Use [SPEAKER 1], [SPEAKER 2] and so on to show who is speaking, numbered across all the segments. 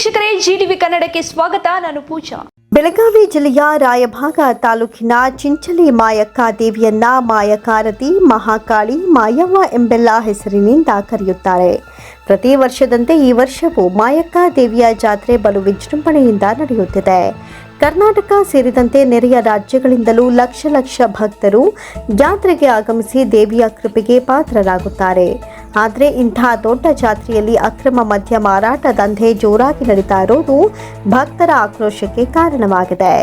[SPEAKER 1] ವೀಕ್ಷಕರೇ ಜಿಡಿವಿ ಕನ್ನಡಕ್ಕೆ ಸ್ವಾಗತ. ನಾನು ಪೂಜಾ.
[SPEAKER 2] ಬೆಳಗಾವಿ ಜಿಲ್ಲೆಯ ರಾಯಭಾಗ ತಾಲೂಕಿನ ಚಿಂಚಲಿ ಮಾಯಕ್ಕ ದೇವಿಯನ್ನ ಮಾಯಕಾರತಿ, ಮಹಾಕಾಳಿ, ಮಾಯವ್ವ ಎಂಬೆಲ್ಲ ಹೆಸರಿನಿಂದ ಕರೆಯುತ್ತಾರೆ. ಪ್ರತಿ ವರ್ಷದಂತೆ ಈ ವರ್ಷವೂ ಮಾಯಕ್ಕ ದೇವಿಯ ಜಾತ್ರೆ ಬಲು ವಿಜೃಂಭಣೆಯಿಂದ ನಡೆಯುತ್ತಿದೆ. ಕರ್ನಾಟಕ ಸೇರಿದಂತೆ ನೆರೆಯ ರಾಜ್ಯಗಳಿಂದಲೂ ಲಕ್ಷ ಲಕ್ಷ ಭಕ್ತರು ಜಾತ್ರೆಗೆ ಆಗಮಿಸಿ ದೇವಿಯ ಕೃಪೆಗೆ ಪಾತ್ರರಾಗುತ್ತಾರೆ. ಆದರೆ ಇಂತಹ ದೊಡ್ಡ ಜಾತ್ರೆಯಲ್ಲಿ ಅಕ್ರಮ ಮದ್ಯ ಮಾರಾಟ ದಂಧೆ ಜೋರಾಗಿ ನಡೀತಾ ಇರೋದು ಭಕ್ತರ ಆಕ್ರೋಶಕ್ಕೆ ಕಾರಣವಾಗಿದೆ.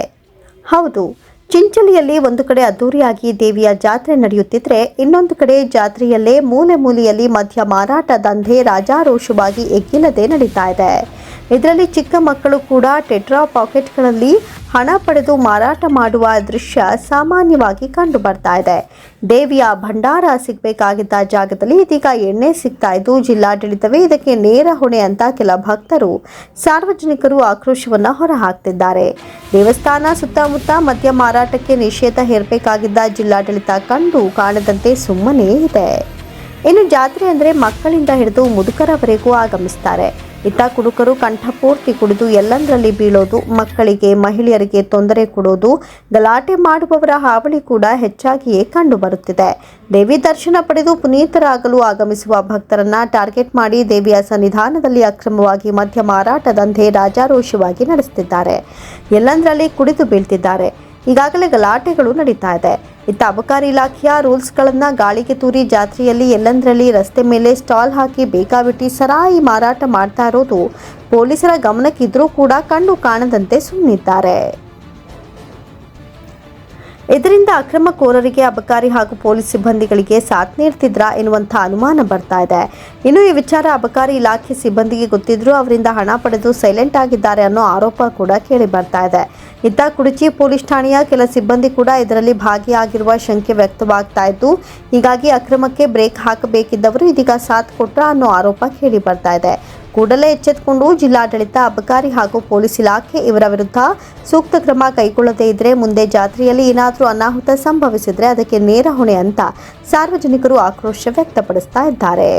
[SPEAKER 2] ಹೌದು, ಚಿಂಚಲಿಯಲ್ಲಿ ಒಂದು ಕಡೆ ಅದ್ದೂರಿಯಾಗಿ ದೇವಿಯ ಜಾತ್ರೆ ನಡೆಯುತ್ತಿದ್ರೆ ಇನ್ನೊಂದು ಕಡೆ ಜಾತ್ರೆಯಲ್ಲೇ ಮೂಲೆ ಮೂಲೆಯಲ್ಲಿ ಮದ್ಯ ಮಾರಾಟ ದಂಧೆ ರಾಜಾರೋಷವಾಗಿ ಎಗ್ಗಿಲ್ಲದೆ ನಡೀತಾ ಇದೆ. ಇದರಲ್ಲಿ ಚಿಕ್ಕ ಮಕ್ಕಳು ಕೂಡ ಟೆಟ್ರಾ ಪಾಕೆಟ್ಗಳಲ್ಲಿ ಹಣ ಪಡೆದು ಮಾರಾಟ ಮಾಡುವ ದೃಶ್ಯ ಸಾಮಾನ್ಯವಾಗಿ ಕಂಡು ಬರ್ತಾ ಇದೆ. ದೇವಿಯ ಭಂಡಾರ ಸಿಗಬೇಕಾಗಿದ್ದ ಜಾಗದಲ್ಲಿ ಇದೀಗ ಎಣ್ಣೆ ಸಿಗ್ತಾ ಇದ್ದು, ಜಿಲ್ಲಾಡಳಿತವೇ ಇದಕ್ಕೆ ನೇರ ಹೊಣೆ ಅಂತ ಕೆಲ ಭಕ್ತರು, ಸಾರ್ವಜನಿಕರು ಆಕ್ರೋಶವನ್ನು ಹೊರಹಾಕ್ತಿದ್ದಾರೆ. ದೇವಸ್ಥಾನ ಸುತ್ತಮುತ್ತ ಮದ್ಯ ಮಾರಾಟಕ್ಕೆ ನಿಷೇಧ ಹೇರಬೇಕಾಗಿದ್ದ ಜಿಲ್ಲಾಡಳಿತ ಕಂಡು ಕಾಣದಂತೆ ಸುಮ್ಮನೆ ಇದೆ. ಇನ್ನು ಜಾತ್ರೆ ಅಂದರೆ ಮಕ್ಕಳಿಂದ ಹಿಡಿದು ಮುದುಕರವರೆಗೂ ಆಗಮಿಸ್ತಾರೆ. ಇತ್ತ ಕುಡುಕರು ಕಂಠಪೂರ್ತಿ ಕುಡಿದು ಎಲ್ಲಂದರಲ್ಲಿ ಬೀಳೋದು, ಮಕ್ಕಳಿಗೆ, ಮಹಿಳೆಯರಿಗೆ ತೊಂದರೆ ಕೊಡೋದು, ಗಲಾಟೆ ಮಾಡುವವರ ಹಾವಳಿ ಕೂಡ ಹೆಚ್ಚಾಗಿಯೇ ಕಂಡುಬರುತ್ತಿದೆ. ದೇವಿ ದರ್ಶನ ಪಡೆದು ಪುನೀತರಾಗಲು ಆಗಮಿಸುವ ಭಕ್ತರನ್ನ ಟಾರ್ಗೆಟ್ ಮಾಡಿ ದೇವಿಯ ಸನ್ನಿಧಾನದಲ್ಲಿ ಅಕ್ರಮವಾಗಿ ಮದ್ಯ ಮಾರಾಟ ದಂಧೆ ರಾಜಾರೋಷವಾಗಿ ನಡೆಸುತ್ತಿದ್ದಾರೆ. ಎಲ್ಲಂದರಲ್ಲಿ ಕುಡಿದು ಬೀಳ್ತಿದ್ದಾರೆ. ಈಗಾಗಲೇ ಗಲಾಟೆಗಳು ನಡೀತಾ ಇದೆ. ಇತ್ತ ಅಬಕಾರಿ ಇಲಾಖೆಯ ರೂಲ್ಸ್ಗಳನ್ನ ಗಾಳಿಗೆ ತೂರಿ ಜಾತ್ರೆಯಲ್ಲಿ ಎಲ್ಲಂದ್ರಲ್ಲಿ ರಸ್ತೆ ಮೇಲೆ ಸ್ಟಾಲ್ ಹಾಕಿ ಬೇಕಾಬಿಟ್ಟಿ ಸರಾಯಿ ಮಾರಾಟ ಮಾಡ್ತಾ ಇರೋದು ಪೊಲೀಸರ ಗಮನಕ್ಕಿದ್ರೂ ಕೂಡ ಕಂಡು ಕಾಣದಂತೆ ಸುಮ್ಮನಿದ್ದಾರೆ ಇದರಿಂದ ಅಕ್ರಮಕೋರರಿಗೆ ಅಬಕಾರಿ ಹಾಗೂ ಪೊಲೀಸ್ ಸಿಬ್ಬಂದಿಗಳಿಗೆ ಸಾಥ್ ನೀಡ್ತಿದ್ರಾ ಎನ್ನುವಂಥ ಅನುಮಾನ ಬರ್ತಾ ಇದೆ. ಇನ್ನು ಈ ವಿಚಾರ ಅಬಕಾರಿ ಇಲಾಖೆ ಸಿಬ್ಬಂದಿಗೆ ಗೊತ್ತಿದ್ರು ಅವರಿಂದ ಹಣ ಪಡೆದು ಸೈಲೆಂಟ್ ಆಗಿದ್ದಾರೆ ಅನ್ನೋ ಆರೋಪ ಕೂಡ ಕೇಳಿ ಬರ್ತಾ ಇದೆ. ಇತ್ತ ಕುಡಚಿ ಪೊಲೀಸ್ ಠಾಣೆಯ ಕೆಲ ಸಿಬ್ಬಂದಿ ಕೂಡ ಇದರಲ್ಲಿ ಭಾಗಿಯಾಗಿರುವ ಶಂಕೆ ವ್ಯಕ್ತವಾಗ್ತಾ ಇದ್ದು, ಹೀಗಾಗಿ ಅಕ್ರಮಕ್ಕೆ ಬ್ರೇಕ್ ಹಾಕಬೇಕಿದ್ದವರು ಇದೀಗ ಸಾಥ್ ಕೊಟ್ರ ಅನ್ನೋ ಆರೋಪ ಕೇಳಿ ಬರ್ತಾ ಇದೆ. ಕೂಡಲೇ ಎಚ್ಚೆತ್ತುಕೊಂಡು ಜಿಲ್ಲಾಡಳಿತ, ಅಬಕಾರಿ ಹಾಗೂ ಪೊಲೀಸ್ ಇಲಾಖೆ ಇವರ ವಿರುದ್ಧ ಸೂಕ್ತ ಕ್ರಮ ಕೈಗೊಳ್ಳದೇ ಇದ್ರೆ ಮುಂದೆ ಜಾತ್ರೆಯಲ್ಲಿ ಏನಾದರೂ ಅನಾಹುತ ಸಂಭವಿಸಿದ್ರೆ ಅದಕ್ಕೆ ನೇರ ಹೊಣೆ ಅಂತ ಸಾರ್ವಜನಿಕರು ಆಕ್ರೋಶ ವ್ಯಕ್ತಪಡಿಸ್ತಾ ಇದ್ದಾರೆ.